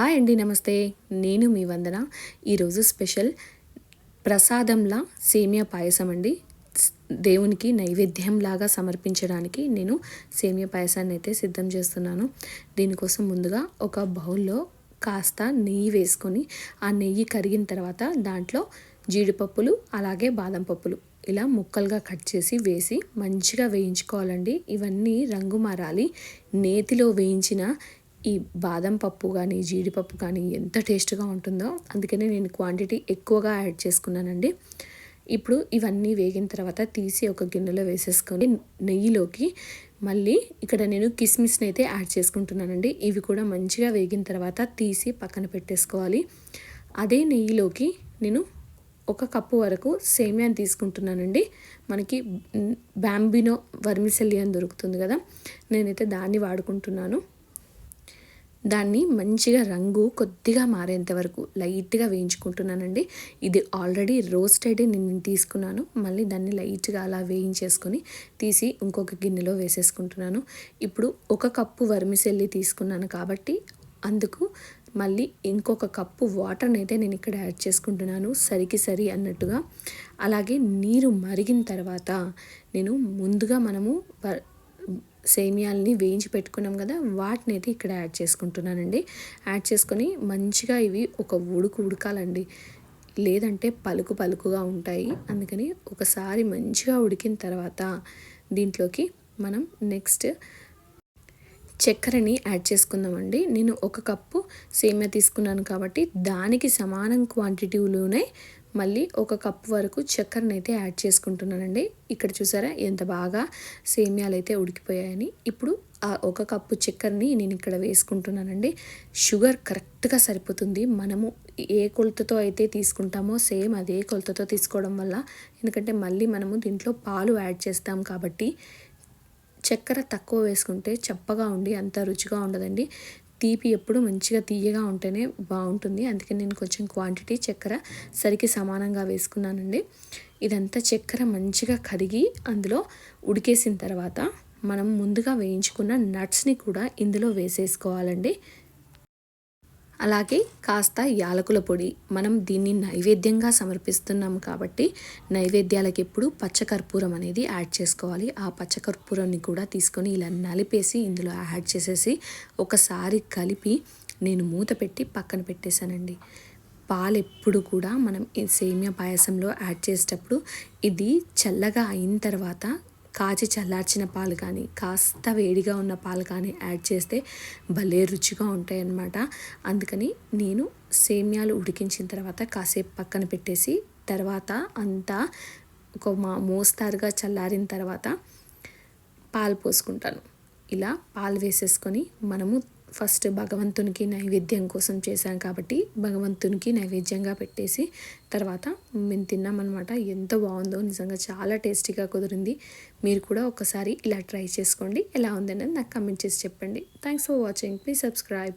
Hi అండి నమస్తే. నేను మీ వందన. ఈరోజు స్పెషల్ ప్రసాదంలా సేమియా పాయసం అండి. దేవునికి నైవేద్యంలాగా సమర్పించడానికి నేను సేమియా పాయసాన్ని అయితే సిద్ధం చేస్తున్నాను. దీనికోసం ముందుగా ఒక బౌల్లో కాస్త నెయ్యి వేసుకొని ఆ నెయ్యి కరిగిన తర్వాత దాంట్లో జీడిపప్పులు అలాగే బాదం పప్పులు ఇలా ముక్కలుగా కట్ చేసి వేసి మంచిగా వేయించుకోవాలండి. ఇవన్నీ రంగు మారాలి నేతిలో వేయించిన ఈ బాదం పప్పు కానీ జీడిపప్పు కానీ ఎంత టేస్ట్గా ఉంటుందో అందుకనే నేను క్వాంటిటీ ఎక్కువగా యాడ్ చేసుకున్నానండి. ఇప్పుడు ఇవన్నీ వేగిన తర్వాత తీసి ఒక గిన్నెలో వేసేసుకొని నెయ్యిలోకి మళ్ళీ ఇక్కడ నేను కిస్మిస్ని అయితే యాడ్ చేసుకుంటున్నానండి. ఇవి కూడా మంచిగా వేగిన తర్వాత తీసి పక్కన పెట్టేసుకోవాలి. అదే నెయ్యిలోకి నేను ఒక కప్పు వరకు సేమియాని తీసుకుంటున్నానండి. మనకి బ్యాంబినో వర్మిసెల్లి అని దొరుకుతుంది కదా నేనైతే దాన్ని వాడుకుంటున్నాను. దాన్ని మంచిగా రంగు కొద్దిగా మారేంత వరకు లైట్గా వేయించుకుంటున్నానండి. ఇది ఆల్రెడీ రోస్టెడ్ నేను తీసుకున్నాను. మళ్ళీ దాన్ని లైట్గా అలా వేయించేసుకొని తీసి ఇంకొక గిన్నెలో వేసేసుకుంటున్నాను. ఇప్పుడు ఒక కప్పు వర్మిసెల్లి తీసుకున్నాను కాబట్టి అందుకు మళ్ళీ ఇంకొక కప్పు వాటర్ని అయితే నేను ఇక్కడ యాడ్ చేసుకుంటున్నాను. సరికి సరి అన్నట్టుగా. అలాగే నీరు మరిగిన తర్వాత నేను ముందుగా మనము సేమియాలని వేయించి పెట్టుకున్నాం కదా వాటిని అయితే ఇక్కడ యాడ్ చేసుకుంటున్నానండి. యాడ్ చేసుకొని మంచిగా ఇవి ఒక ఉడుకు ఉడకాలండి. లేదంటే పలుకు పలుకుగా ఉంటాయి. అందుకని ఒకసారి మంచిగా ఉడికిన తర్వాత దీంట్లోకి మనం నెక్స్ట్ చక్కెరని యాడ్ చేసుకుందామండి. నేను ఒక కప్పు సేమియా తీసుకున్నాను కాబట్టి దానికి సమానం క్వాంటిటీలోనే మళ్ళీ ఒక కప్పు వరకు చక్కెరని అయితే యాడ్ చేసుకుంటున్నానండి. ఇక్కడ చూసారా ఎంత బాగా సేమియాలు అయితే ఉడికిపోయాయని. ఇప్పుడు ఆ ఒక కప్పు చక్కెరని నేను ఇక్కడ వేసుకుంటున్నానండి. షుగర్ కరెక్ట్గా సరిపోతుంది. మనము ఏ కొలతతో అయితే తీసుకుంటామో సేమ్ అదే కొలతతో తీసుకోవడం వల్ల. ఎందుకంటే మళ్ళీ మనము దీంట్లో పాలు యాడ్ చేస్తాం కాబట్టి. చక్కెర తక్కువ వేసుకుంటే చప్పగా ఉండి అంత రుచిగా ఉండదండి. తీపి ఎప్పుడు మంచిగా తీయగా ఉంటేనే బాగుంటుంది. అందుకే నేను కొంచెం క్వాంటిటీ చక్కెర సరికి సమానంగా వేసుకున్నానండి. ఇదంతా చక్కెర మంచిగా కరిగి అందులో ఉడికేసిన తర్వాత మనం ముందుగా వేయించుకున్న నట్స్ని కూడా ఇందులో వేసేసుకోవాలండి. అలాగే కాస్త యాలకుల పొడి. మనం దీన్ని నైవేద్యంగా సమర్పిస్తున్నాం కాబట్టి నైవేద్యాలకు ఎప్పుడు పచ్చకర్పూరం అనేది యాడ్ చేసుకోవాలి. ఆ పచ్చకర్పూరాన్ని కూడా తీసుకొని ఇలా నలిపేసి ఇందులో యాడ్ చేసేసి ఒకసారి కలిపి నేను మూత పెట్టి పక్కన పెట్టేశానండి. పాలు ఎప్పుడు కూడా మనం సేమియా పాయసంలో యాడ్ చేసేటప్పుడు ఇది చల్లగా అయిన తర్వాత కాచి చల్లార్చిన పాలు కానీ కాస్త వేడిగా ఉన్న పాలు కానీ యాడ్ చేస్తే భలే రుచిగా ఉంటాయి అన్నమాట అందుకని నేను సేమ్యాలు ఉడికించిన తర్వాత కాసేపు పక్కన పెట్టేసి తర్వాత అంతా ఒక మా మోస్తారుగా చల్లారిన తర్వాత పాలు పోసుకుంటాను. ఇలా పాలు వేసేసుకొని మనము ఫస్ట్ భగవంతునికి నైవేద్యం కోసం చేశాం కాబట్టి భగవంతునికి నైవేద్యంగా పెట్టేసి తర్వాత మేము తిన్నామన్నమాట. ఎంత బాగుందో నిజంగా చాలా టేస్టీగా కుదిరింది. మీరు కూడా ఒకసారి ఇలా ట్రై చేసుకోండి. ఎలా ఉందనేది నాకు కమెంట్ చేసి చెప్పండి. Thanks for watching please subscribe